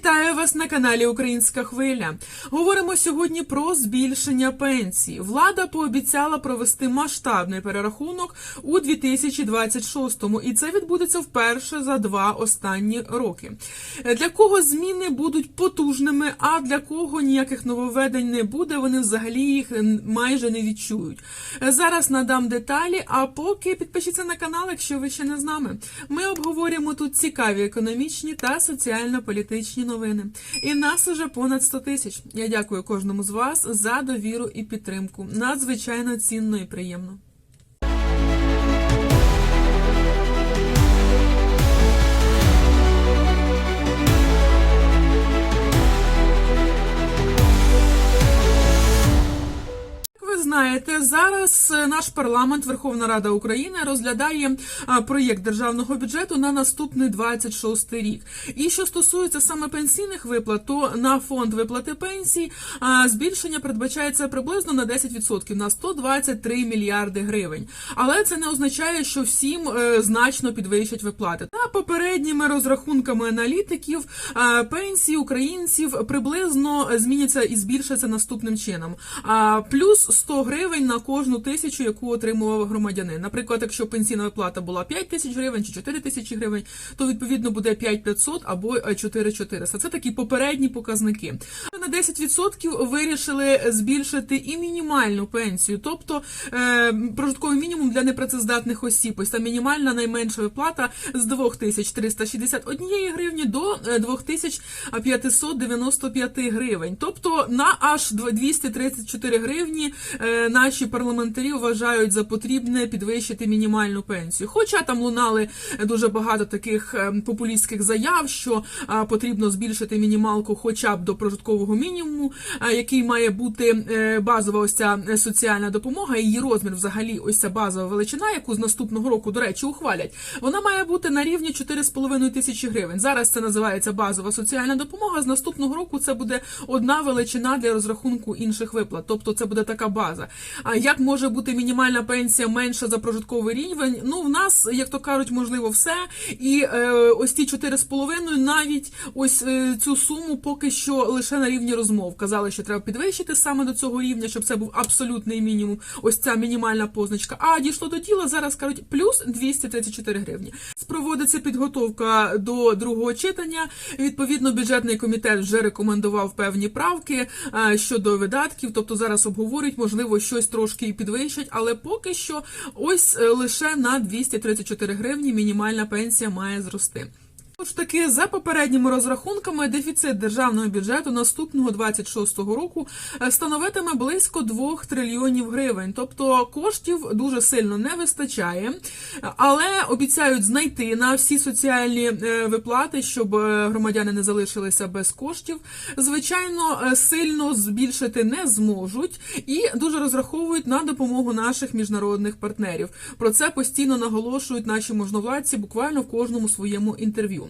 Вітаю вас на каналі Українська Хвиля. Говоримо сьогодні про збільшення пенсій. Влада пообіцяла провести масштабний перерахунок у 2026-му, і це відбудеться вперше за два останні роки. Для кого зміни будуть потужними, а для кого ніяких нововведень не буде, вони взагалі їх майже не відчують. Зараз надам деталі. А поки підпишіться на канал, якщо ви ще не з нами. Ми обговорюємо тут цікаві економічні та соціально-політичні новини. І нас уже понад 100 тисяч. Я дякую кожному з вас за довіру і підтримку. Надзвичайно цінно і приємно. Знаєте, зараз е, наш парламент, Верховна Рада України, розглядає проєкт державного бюджету на наступний 26 рік. І що стосується саме пенсійних виплат, то на фонд виплати пенсій збільшення передбачається приблизно на 10% на 123 мільярди гривень. Але це не означає, що всім е, значно підвищать виплати. За попередніми розрахунками аналітиків, пенсії українців приблизно зміняться і збільшаться наступним чином. Плюс 100 гривень на кожну тисячу, яку отримував громадянин. Наприклад, якщо пенсійна виплата була 5 тисяч гривень чи 4 тисячі гривень, то відповідно буде 5500 або 4400. Це такі попередні показники. На 10% вирішили збільшити і мінімальну пенсію, тобто е, прожитковий мінімум для непрацездатних осіб. Ось та мінімальна найменша виплата з 2361 гривні до е, 2595 гривень. Тобто на аж 234 гривні е, наші парламентарі вважають за потрібне підвищити мінімальну пенсію. Хоча там лунали дуже багато таких е, популістських заяв, що е, потрібно збільшити мінімалку хоча б до прожиткового мінімуму, е, який має бути е, базова ось ця е, соціальна допомога, її розмір взагалі ось ця базова величина, яку з наступного року, до речі, ухвалять. Вона має бути на рівні 4,5 тисячі гривень. Зараз це називається базова соціальна допомога. З наступного року це буде одна величина для розрахунку інших виплат. Тобто це буде така база. А як може бути мінімальна пенсія менша за прожитковий рівень? Ну в нас, як то кажуть, можливо, все. І е, ось ці 4,5 навіть ось е, цю суму поки що лише на рівні розмов. Казали, що треба підвищити саме до цього рівня, щоб це був абсолютний мінімум. Ось ця мінімальна позначка. А дійшло до діла. Зараз кажуть плюс 234 гривні. Проводиться підготовка до другого читання. Відповідно, бюджетний комітет вже рекомендував певні правки е, щодо видатків. Тобто зараз обговорюють, можливо, щось трошки і підвищать, але поки що ось е, лише на 234 гривні мінімальна пенсія має зрости. Тож таки, за попередніми розрахунками, дефіцит державного бюджету наступного 26-го року е, становитиме близько 2 трильйонів гривень. Тобто коштів дуже сильно не вистачає, але обіцяють знайти на всі соціальні е, виплати, щоб е, громадяни не залишилися без коштів. Звичайно, сильно збільшити не зможуть і дуже розраховують на допомогу наших міжнародних партнерів. Про це постійно наголошують наші можновладці буквально в кожному своєму інтерв'ю.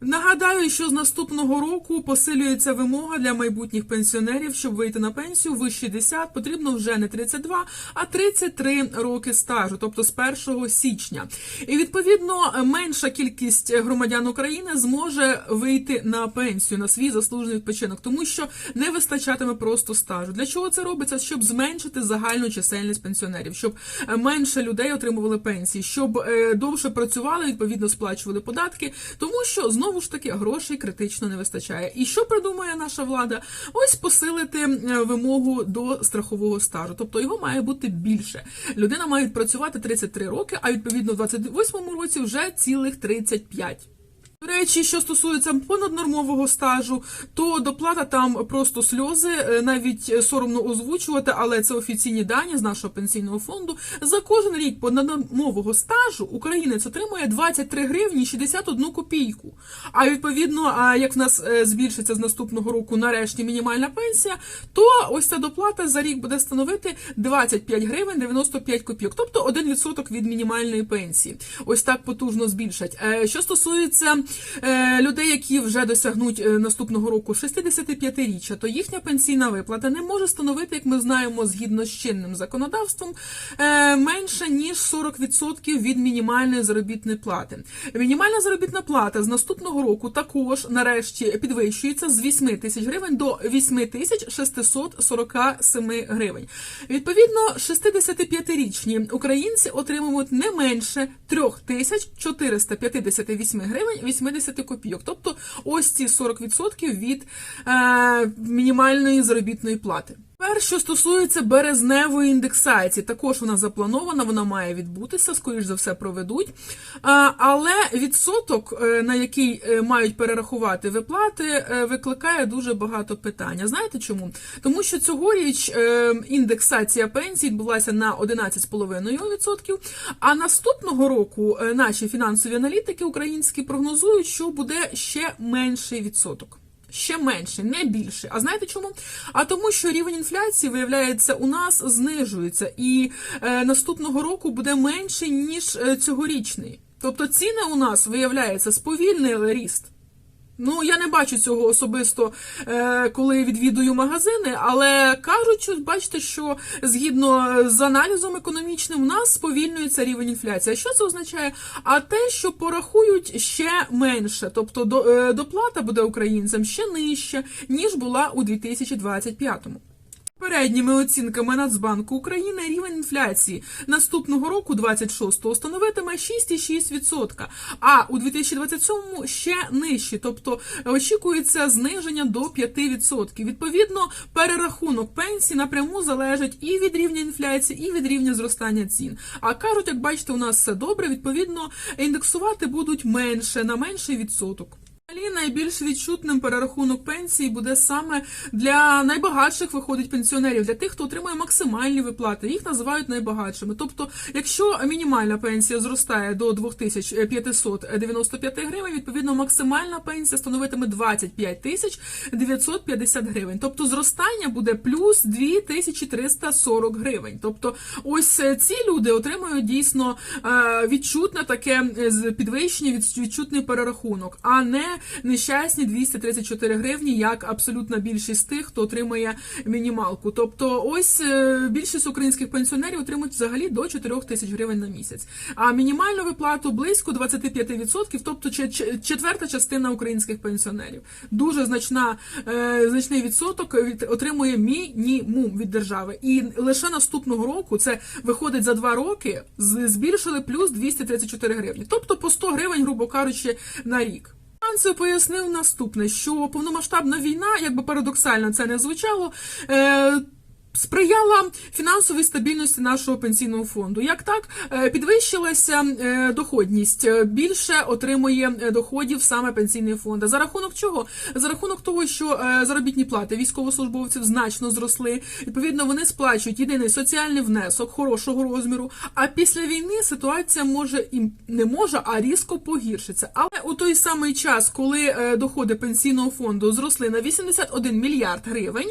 Нагадаю, що з наступного року посилюється вимога для майбутніх пенсіонерів, щоб вийти на пенсію ви 60, потрібно вже не 32, а 33 роки стажу, тобто з 1 січня. І відповідно менша кількість громадян України зможе вийти на пенсію на свій заслужений відпочинок, тому що не вистачатиме просто стажу. Для чого це робиться? Щоб зменшити загальну чисельність пенсіонерів, щоб менше людей отримували пенсії, щоб е, довше працювали, відповідно сплачували податки, тому що знову ж таки грошей критично не вистачає. І що придумає наша влада? Ось посилити е, вимогу до страхового стажу, тобто його має бути більше. Людина має працювати 33 роки, а відповідно в 28-му році вже цілих 35. До речі, що стосується понаднормового стажу, то доплата там просто сльози, е, навіть соромно озвучувати, але це офіційні дані з нашого пенсійного фонду. За кожен рік понаднормового стажу українець отримує 23 гривні 61 копійку. А відповідно, як в нас е, збільшиться з наступного року нарешті мінімальна пенсія, то ось ця доплата за рік буде становити 25 гривень 95 копійок, тобто 1% від мінімальної пенсії. Ось так потужно збільшать. Е, Що стосується людей, які вже досягнуть е, наступного року 65-річчя, то їхня пенсійна виплата не може становити, як ми знаємо, згідно з чинним законодавством, е, менше ніж 40% від мінімальної заробітної плати. Мінімальна заробітна плата з наступного року також нарешті підвищується з 8 тисяч гривень до 8 тисяч 647 гривень. Відповідно, 65-річні українці отримують не менше 3458 гривень 80 копійок. Тобто ось ці 40% від е, мінімальної заробітної плати. Тепер, що стосується березневої індексації, також вона запланована, вона має відбутися, скоріш за все, проведуть. Але відсоток, е, на який е, мають перерахувати виплати, е, викликає дуже багато питань. Знаєте чому? Тому що цьогоріч індексація пенсій відбулася на 11,5%, а наступного року наші фінансові аналітики українські прогнозують, що буде ще менший відсоток. Ще менше, не більше. А знаєте чому? А тому, що рівень інфляції, виявляється, у нас знижується, і е, наступного року буде менше, ніж е, цьогорічний. Тобто ціни у нас, виявляється, сповільнили ріст. Ну, я не бачу цього особисто, е, коли відвідую магазини, але кажуть, бачите, що згідно з аналізом економічним, у нас сповільнюється рівень інфляції. А що це означає? А те, що порахують ще менше, тобто е, доплата буде українцям ще нижче, ніж була у 2025-му. Передніми оцінками Нацбанку України рівень інфляції наступного року, 26-го, становитиме 6,6%, а у 2027-му ще нижче, тобто очікується зниження до 5%. Відповідно, перерахунок пенсій напряму залежить і від рівня інфляції, і від рівня зростання цін. А кажуть, як бачите, у нас все добре. Відповідно, індексувати будуть менше на менший відсоток. Взагалі найбільш відчутним перерахунок пенсії буде саме для найбагатших виходить пенсіонерів, для тих, хто отримує максимальні виплати. Їх називають найбагатшими. Тобто, якщо мінімальна пенсія зростає до 2595 гривень, відповідно максимальна пенсія становитиме 25 тисяч 950 гривень. Тобто зростання буде плюс 2340 гривень. Тобто, ось е, ці люди отримують дійсно е, відчутне таке е, підвищення, відчутний перерахунок, а не нещасні 234 гривні, як абсолютна більшість тих, хто отримує мінімалку. Тобто, ось е, більшість українських пенсіонерів отримують взагалі до 4 тисяч гривень на місяць. А мінімальну виплату близько 25%, тобто че- че- четверта частина українських пенсіонерів. Дуже значна, е, значний відсоток від, отримує мінімум від держави. І лише наступного року, це виходить за два роки, збільшили плюс 234 гривні. Тобто по 100 гривень, грубо кажучи, на рік. Францію пояснив наступне, що повномасштабна війна, якби парадоксально це не звучало. Сприяла фінансовій стабільності нашого пенсійного фонду. Як так Е, підвищилася е, доходність, е, більше отримує доходів саме пенсійний фонд. За рахунок чого? За рахунок того, що заробітні плати військовослужбовців значно зросли. Відповідно, вони сплачують єдиний соціальний внесок хорошого розміру. А після війни ситуація може і не може, а різко погіршиться. Але у той самий час, коли доходи пенсійного фонду зросли на 81 мільярд гривень,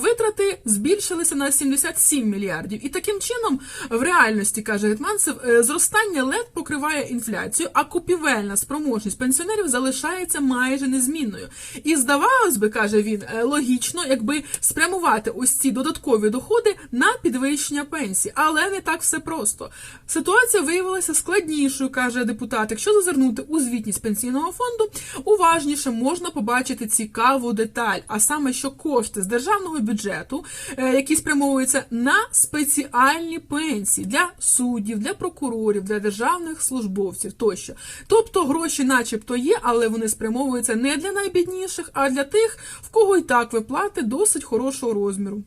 витрати збільшилися на 77 мільярдів. І таким чином, в реальності каже Гетманцев, е, зростання лед покриває інфляцію, а купівельна спроможність пенсіонерів залишається майже незмінною. І здавалось би, каже він, е, логічно, якби спрямувати ось ці додаткові доходи на підвищення пенсій, але не так все просто. Ситуація виявилася складнішою, каже депутат. Якщо зазирнути у звітність пенсійного фонду, уважніше можна побачити цікаву деталь, а саме, що кошти з державного бюджету, е, які спрямовуються на спеціальні пенсії для суддів, для прокурорів, для державних службовців тощо. Тобто гроші, начебто, є, але вони спрямовуються не для найбідніших, а для тих, в кого і так виплати досить хорошого розміру.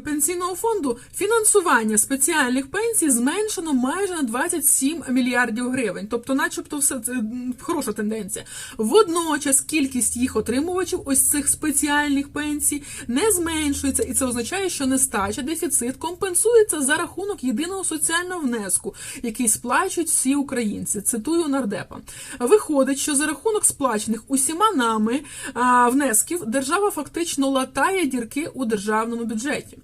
Пенсійного фонду фінансування спеціальних пенсій зменшено майже на 27 мільярдів гривень. Тобто, начебто, все це хороша тенденція. Водночас кількість їх отримувачів ось цих спеціальних пенсій не зменшується, і це означає, що нестача, дефіцит компенсується за рахунок єдиного соціального внеску, який сплачують всі українці. Цитую нардепа. Виходить, що за рахунок сплачених усіма нами а, внесків держава фактично латає дірки у державному бюджеті.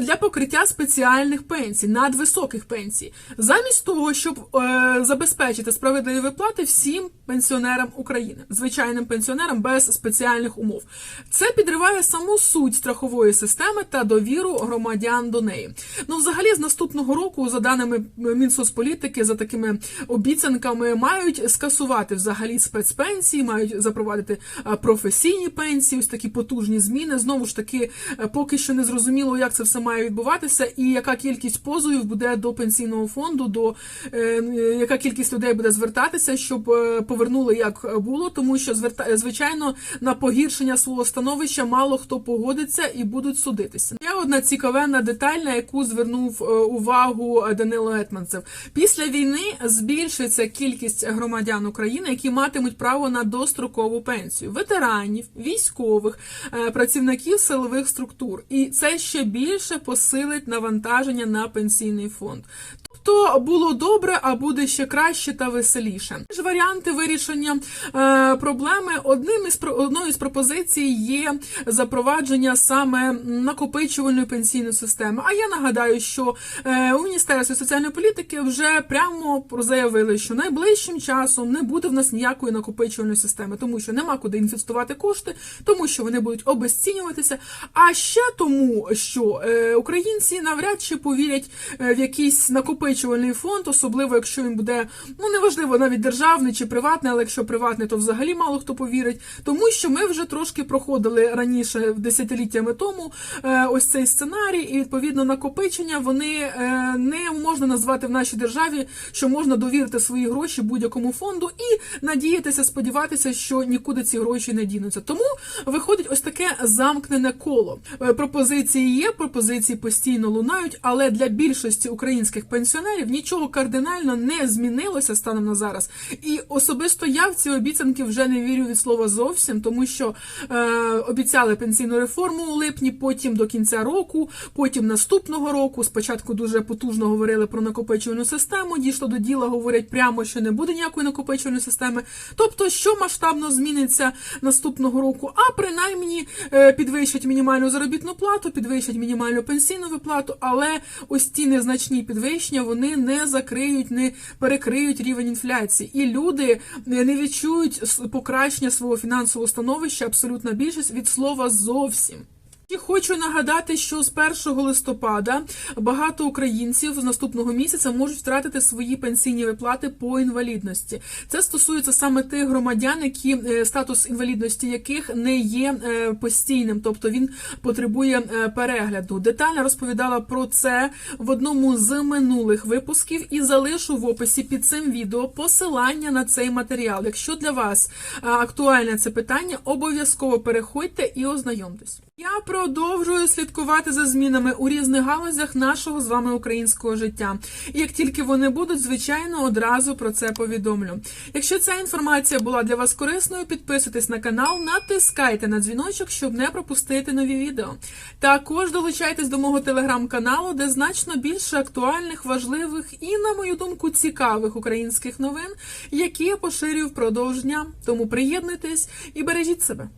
Для покриття спеціальних пенсій, надвисоких пенсій, замість того, щоб е, забезпечити справедливі виплати всім пенсіонерам України, звичайним пенсіонерам без спеціальних умов. Це підриває саму суть страхової системи та довіру громадян до неї. Ну, взагалі, з наступного року, за даними Мінсоцполітики, за такими обіцянками, мають скасувати взагалі спецпенсії, мають запровадити е, професійні пенсії, ось такі потужні зміни. Знову ж таки, е, поки що не зрозуміло, як це все має відбуватися, і яка кількість позовів буде до пенсійного фонду, до е, е, яка кількість людей буде звертатися, щоб е, повернули як було, тому що зверта, звичайно на погіршення свого становища мало хто погодиться і будуть судитися. Є одна цікавенна деталь, на яку звернув е, увагу Данило Гетманцев. Після війни збільшиться кількість громадян України, які матимуть право на дострокову пенсію, ветеранів, військових, е, працівників силових структур, і ще більше посилить навантаження на пенсійний фонд. Тобто було добре, а буде ще краще та веселіше. Ж варіанти вирішення е, проблеми одним із одною з пропозицій є запровадження саме накопичувальної пенсійної системи. А я нагадаю, що е, у Міністерстві соціальної політики вже прямо заявили, що найближчим часом не буде в нас ніякої накопичувальної системи, тому що нема куди інвестувати кошти, тому що вони будуть обесцінюватися. А ще тому, що е, українці навряд чи повірять е, в якийсь накопичувальний фонд, особливо якщо він буде ну неважливо навіть державний чи приватний, але якщо приватний, то взагалі мало хто повірить, тому що ми вже трошки проходили раніше десятиліттями тому е, ось цей сценарій, і відповідно накопичення вони е, не можна назвати в нашій державі, що можна довірити свої гроші будь-якому фонду і надіятися, сподіватися, що нікуди ці гроші не дінуться. Тому виходить ось таке замкнене коло. Е, Пропозиції є, пропозиції постійно лунають, але для більшості українських пенсіонерів нічого кардинально не змінилося станом на зараз. І особисто я в ці обіцянки вже не вірю від слова зовсім, тому що е, обіцяли пенсійну реформу у липні, потім до кінця року, потім наступного року. Спочатку дуже потужно говорили про накопичувальну систему. Дійшло до діла, говорять прямо, що не буде ніякої накопичувальної системи. Тобто, що масштабно зміниться наступного року, а принаймні е, підвищать мінімальну заробітну плату, підвищать мінімальну пенсійну виплату, але ось ті незначні підвищення вони не закриють, не перекриють рівень інфляції, і люди не відчують покращення свого фінансового становища. Абсолютна більшість від слова зовсім. І хочу нагадати, що з 1 листопада багато українців з наступного місяця можуть втратити свої пенсійні виплати по інвалідності. Це стосується саме тих громадян, які е, статус інвалідності яких не є е, постійним, тобто він потребує е, перегляду. Детально розповідала про це в одному з минулих випусків і залишу в описі під цим відео посилання на цей матеріал. Якщо для вас актуальне це питання, обов'язково переходьте і ознайомтесь. Я продовжую слідкувати за змінами у різних галузях нашого з вами українського життя. І як тільки вони будуть, звичайно, одразу про це повідомлю. Якщо ця інформація була для вас корисною, підписуйтесь на канал, натискайте на дзвіночок, щоб не пропустити нові відео. Також долучайтесь до мого телеграм-каналу, де значно більше актуальних, важливих і, на мою думку, цікавих українських новин, які я поширюю впродовж дня. Тому приєднуйтесь і бережіть себе.